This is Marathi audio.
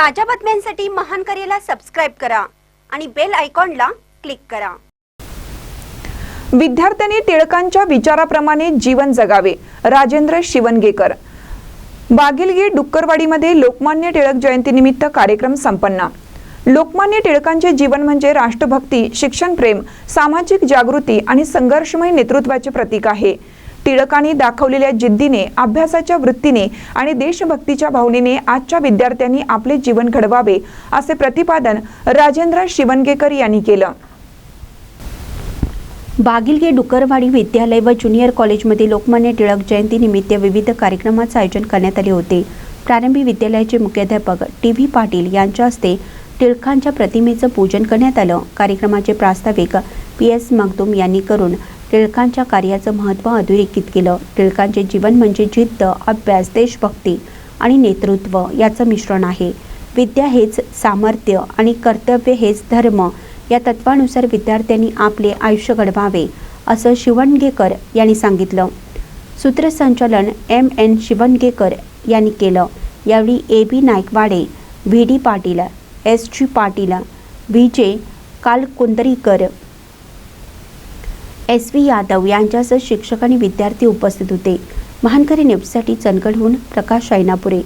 ताज्या बातम्यांसाठी महान करेला सबस्क्राईब करा आणि बेल आयकॉनला क्लिक करा. विद्यार्थ्यांनी टिळकांच्या विचाराप्रमाणे जीवन जगावे राजेंद्र शिवणगेकर बागिलगी डुक्करवाडीमध्ये लोकमान्य टिळक जयंतीनिमित्त कार्यक्रम संपन्न. लोकमान्य टिळकांचे जीवन म्हणजे राष्ट्रभक्ती शिक्षणप्रेम सामाजिक जागृती आणि संघर्षमय नेतृत्वाचे प्रतीक आहे. टिळकांनी दाखवलेल्या जिद्दीने अभ्यासाच्या वृत्तीने आणि देशभक्तीच्या भावनेने आजच्या विद्यार्थ्यांनी आपले जीवन घडवावे असे प्रतिपादन राजेंद्र शिवणगेकर यांनी केलं. बागिलगे डुकरवाडी विद्यालय व ज्युनियर कॉलेजमध्ये लोकमान्य टिळक जयंतीनिमित्त विविध कार्यक्रमाचे आयोजन करण्यात आले होते. प्रारंभी विद्यालयाचे मुख्याध्यापक टी व्ही पाटील यांच्या हस्ते टिळकांच्या प्रतिमेचं पूजन करण्यात आलं. कार्यक्रमाचे प्रास्ताविक पी एस मगदूम यांनी करून टिळकांच्या कार्याचं महत्त्व अधोरेखित केलं. टिळकांचे जीवन म्हणजे जिद्द अभ्यास देशभक्ती आणि नेतृत्व याचं मिश्रण आहे. विद्या हेच सामर्थ्य आणि कर्तव्य हेच धर्म. या तत्वानुसार विद्यार्थ्यांनी आपले आयुष्य घडवावे असं शिवणगेकर यांनी सांगितलं. सूत्रसंचालन एम. एन. शिवणगेकर यांनी केलं. यावेळी A. B. Naikwade V. D. Patil S. G. Patil V. J. Kalkundrikar S V Yadav यांच्यासह शिक्षक आणि विद्यार्थी उपस्थित होते. महानकरी न्यूजसाठी चंदगडहून प्रकाश ऐनापुरे.